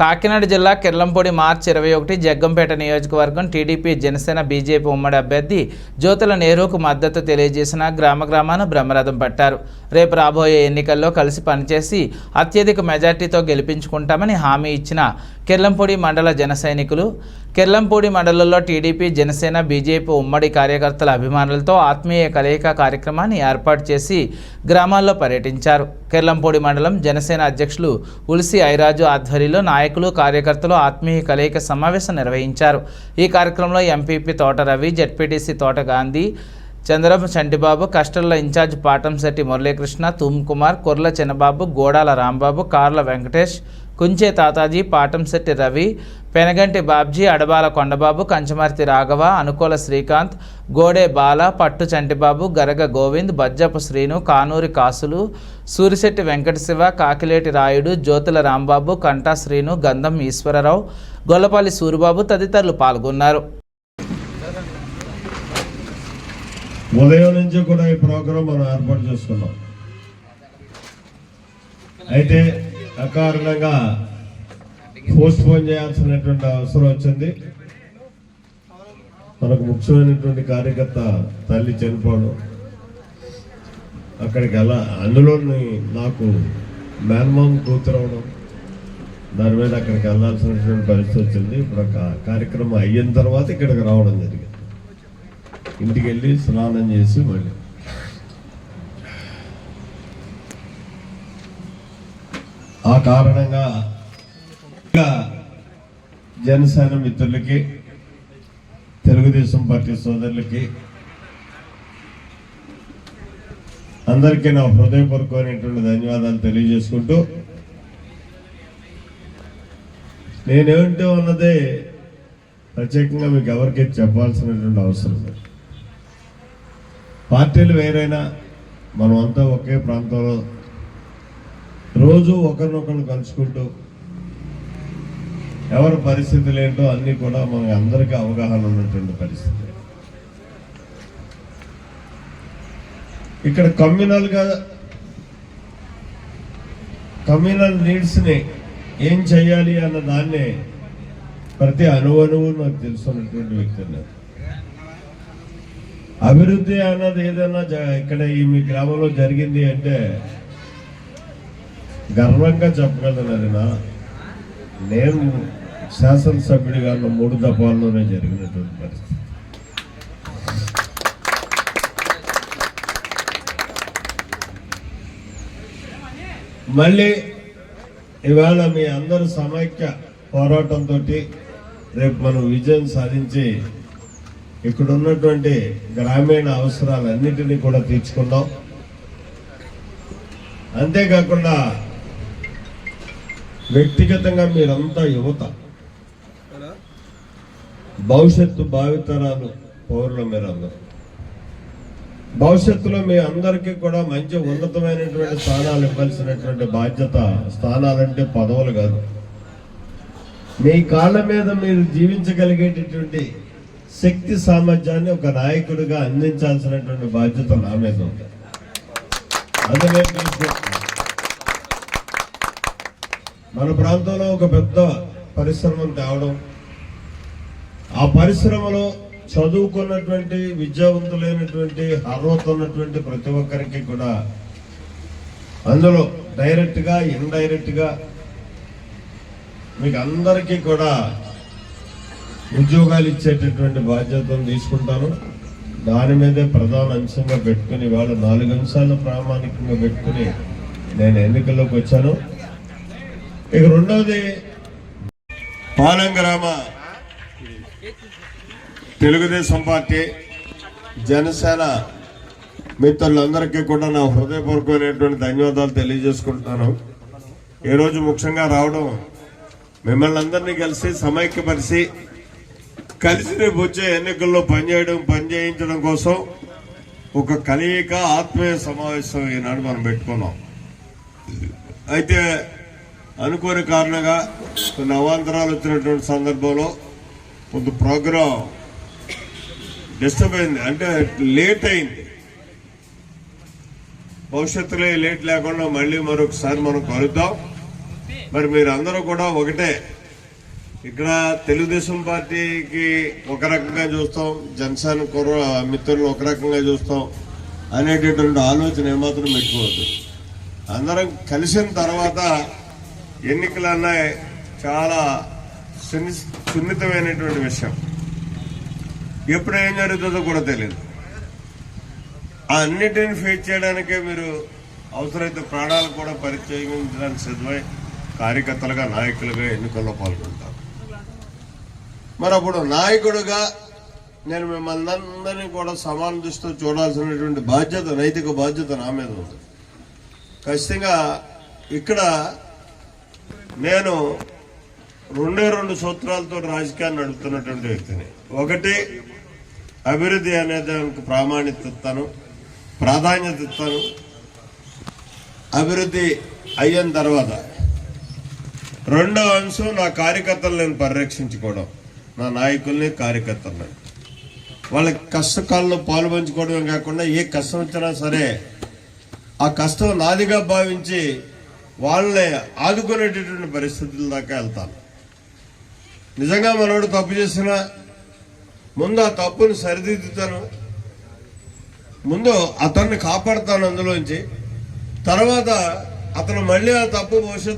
కాకినాడ జిల్లా కిర్లంపూడి మార్చి ఇరవై ఒకటి జగ్గంపేట నియోజకవర్గం టీడీపీ జనసేన బీజేపీ ఉమ్మడి అభ్యర్థి జ్యోతుల నెహ్రూకు మద్దతు తెలియజేసిన గ్రామ గ్రామాన బ్రహ్మరథం పట్టారు. రేపు రాబోయే ఎన్నికల్లో కలిసి పనిచేసి అత్యధిక మెజార్టీతో గెలిపించుకుంటామని హామీ ఇచ్చిన కిర్లంపూడి మండల జన సైనికులు కిర్లంపూడి మండలంలో టీడీపీ జనసేన బీజేపీ ఉమ్మడి కార్యకర్తల అభిమానులతో ఆత్మీయ కలయిక కార్యక్రమాన్ని ఏర్పాటు చేసి గ్రామాల్లో పర్యటించారు. కిర్లంపూడి మండలం జనసేన అధ్యక్షులు ఉలిసి ఐరాజు ఆధ్వర్యంలో నాయకులు కార్యకర్తలు ఆత్మీయ కలయిక సమావేశం నిర్వహించారు. ఈ కార్యక్రమంలో ఎంపీపీ తోట రవి జడ్పీటీసీ తోట గాంధీ చంద్రబాబు చంటిబాబు కష్టంల ఇన్ఛార్జ్ పాటంశెట్టి మురళీకృష్ణ తుమ్ కుమార్ కొర్ల చిన్నబాబు గోడాల రాంబాబు కార్ల వెంకటేష్ కుంచే తాతాజీ పాటంశెట్టి రవి పెనగంటి బాబ్జీ అడబాల కొండబాబు కంచమర్తి రాఘవ అనుకూల శ్రీకాంత్ గోడే బాల పట్టు చంటిబాబు గరగ గోవింద్ బజ్జపు శ్రీను కానూరి కాసులు సూరిశెట్టి వెంకటశివ కాకిలేటి రాయుడు జ్యోతుల రాంబాబు కంటా శ్రీను గంధం ఈశ్వరరావు గొల్లపల్లి సూరిబాబు తదితరులు పాల్గొన్నారు. ఉదయం నుంచి కూడా ఈ ప్రోగ్రాం మనం ఏర్పాటు చేసుకున్నాం. అయితే అకారణంగా పోస్ట్ పోన్ చేయాల్సినటువంటి అవసరం వచ్చింది. మనకు ముఖ్యమైనటువంటి కార్యకర్త తల్లి చనిపోవడం. అక్కడికి ఎలా అందులోని నాకు మేనమామ కూతురవడం దాని మీద అక్కడికి వెళ్ళాల్సినటువంటి పరిస్థితి వచ్చింది. ఇప్పుడు ఒక కార్యక్రమం అయిన తర్వాత ఇక్కడికి రావడం జరిగింది. ఇంటికి వెళ్ళి స్నానం చేసి మళ్ళీ ఆ కారణంగా ఇంకా జనసేన మిత్రులకి తెలుగుదేశం పార్టీ సోదరులకి అందరికీ నా హృదయపూర్వకమైనటువంటి ధన్యవాదాలు తెలియజేసుకుంటూ నేనేమిటో అన్నదే ప్రత్యేకంగా మీకు ఎవరికి చెప్పాల్సినటువంటి అవసరం లేదు. పార్టీలు వేరైనా మనమంతా ఒకే ప్రాంతంలో రోజు ఒకరినొకరు కలుసుకుంటూ ఎవరి పరిస్థితులు ఏంటో అన్నీ కూడా మన అందరికీ అవగాహన ఉన్నటువంటి పరిస్థితి. ఇక్కడ కమ్యూనల్గా కమ్యూనల్ నీడ్స్ని ఏం చేయాలి అన్న దాన్ని ప్రతి అణువణువు నాకు తెలుసున్నటువంటి వ్యక్తిని అభివృద్ధి అన్నది ఏదైనా ఇక్కడ ఈ మీ గ్రామంలో జరిగింది అంటే గర్వంగా చెప్పగలనైనా నేను శాసనసభ్యుడిగా ఉన్న మూడు దఫాల్లోనే జరిగినటువంటి పరిస్థితి. మళ్ళీ ఇవాళ మీ అందరు సమైక్య పోరాటంతో రేపు మనం విజయం సాధించి ఇక్కడ ఉన్నటువంటి గ్రామీణ అవసరాలన్నిటినీ కూడా తీర్చుకుందాం. అంతేకాకుండా వ్యక్తిగతంగా మీరంతా యువత. భవిష్యత్తు భావితరాలు పౌరులు మీరందరూ. భవిష్యత్తులో మీ అందరికీ కూడా మంచి ఉన్నతమైనటువంటి స్థానాలు ఇవ్వాల్సినటువంటి బాధ్యత స్థానాలంటే పదవులు కాదు. మీ కాళ్ళ మీద మీరు జీవించగలిగేటటువంటి శక్తి సామర్థ్యాన్ని ఒక నాయకుడిగా అందించాల్సినటువంటి బాధ్యత నా మీద ఉంది. అది నేను మన ప్రాంతంలో ఒక పెద్ద పరిశ్రమను తేవడం. ఆ పరిశ్రమలో చదువుకున్నటువంటి విద్యావంతులైనటువంటి అర్హత ఉన్నటువంటి ప్రతి ఒక్కరికి కూడా అందులో డైరెక్ట్గా ఇండైరెక్ట్గా మీకు అందరికీ కూడా ఉద్యోగాలు ఇచ్చేటటువంటి బాధ్యతను తీసుకుంటాను. దాని మీదే ప్రధాన అంశంగా పెట్టుకుని వాళ్ళు నాలుగు అంశాలను ప్రామాణికంగా పెట్టుకుని నేను ఎన్నికల్లోకి వచ్చాను. ఇక రెండవది పాలెం గ్రామ తెలుగుదేశం పార్టీ జనసేన మిత్రులందరికీ కూడా నా హృదయపూర్వకమైనటువంటి ధన్యవాదాలు తెలియజేసుకుంటున్నాను. ఈరోజు ముఖ్యంగా రావడం మిమ్మల్ని అందరినీ కలిసి సమైక్యపరిచి కలిసి రేపు వచ్చే ఎన్నికల్లో పనిచేయడం పనిచేయించడం కోసం ఒక కలియిక ఆత్మీయ సమావేశం ఈనాడు మనం పెట్టుకున్నాం. అయితే అనుకోని కారణంగా కొన్ని అవాంతరాలు వచ్చినటువంటి సందర్భంలో కొంత ప్రోగ్రాం డిస్టర్బ్ అయింది అంటే లేట్ అయింది. భవిష్యత్తులో లేట్ లేకుండా మళ్ళీ మరొకసారి మనం కలుద్దాం. మరి మీరు అందరూ కూడా ఒకటే. ఇక్కడ తెలుగుదేశం పార్టీకి ఒక రకంగా చూస్తాం జనసేన కుర్ర మిత్రులు ఒక రకంగా చూస్తాం అనేటటువంటి ఆలోచన ఏమాత్రం పెట్టుకోవద్దు. అందరం కలిసిన తర్వాత ఎన్నికలు అన్నాయి చాలా సున్ని సున్నితమైనటువంటి విషయం. ఎప్పుడు ఏం జరుగుతుందో కూడా తెలియదు ఆ అన్నిటిని ఫేస్ చేయడానికే మీరు అవసరమైతే ప్రాణాలు కూడా పరిచయించడానికి సిద్ధమై కార్యకర్తలుగా నాయకులుగా ఎన్నికల్లో పాల్గొంటారు. మరి అప్పుడు నాయకుడుగా నేను మిమ్మల్ని అందరినీ కూడా సమాన దృష్టితో చూడాల్సినటువంటి బాధ్యత నైతిక బాధ్యత నా మీద ఉంది. ఖచ్చితంగా ఇక్కడ నేను రెండే రెండు సూత్రాలతో రాజకీయాన్ని నడుపుతున్నటువంటి వ్యక్తిని. ఒకటి అభివృద్ధి అనే దానికి ప్రామాణ్యత ఇస్తాను ప్రాధాన్యత ఇస్తాను అభివృద్ధి అయిన తర్వాత. రెండో అంశం నా కార్యకర్తలు నేను పరిరక్షించుకోవడం. నా నాయకుల్ని కార్యకర్తల్ని. వాళ్ళ కష్టకాలంలో పాలు పంచుకోవడమే కాకుండా ఏ కష్టం వచ్చినా సరే ఆ కష్టం నాదిగా భావించి వాళ్ళని ఆదుకునేటటువంటి పరిస్థితుల దాకా వెళ్తాను నిజంగా మనోడు తప్పు చేసినా ముందు ఆ తప్పును సరిదిద్దుతాను. ముందు అతన్ని కాపాడుతాను అందులోంచి. తర్వాత అతను మళ్ళీ ఆ తప్పు భవిష్యత్తు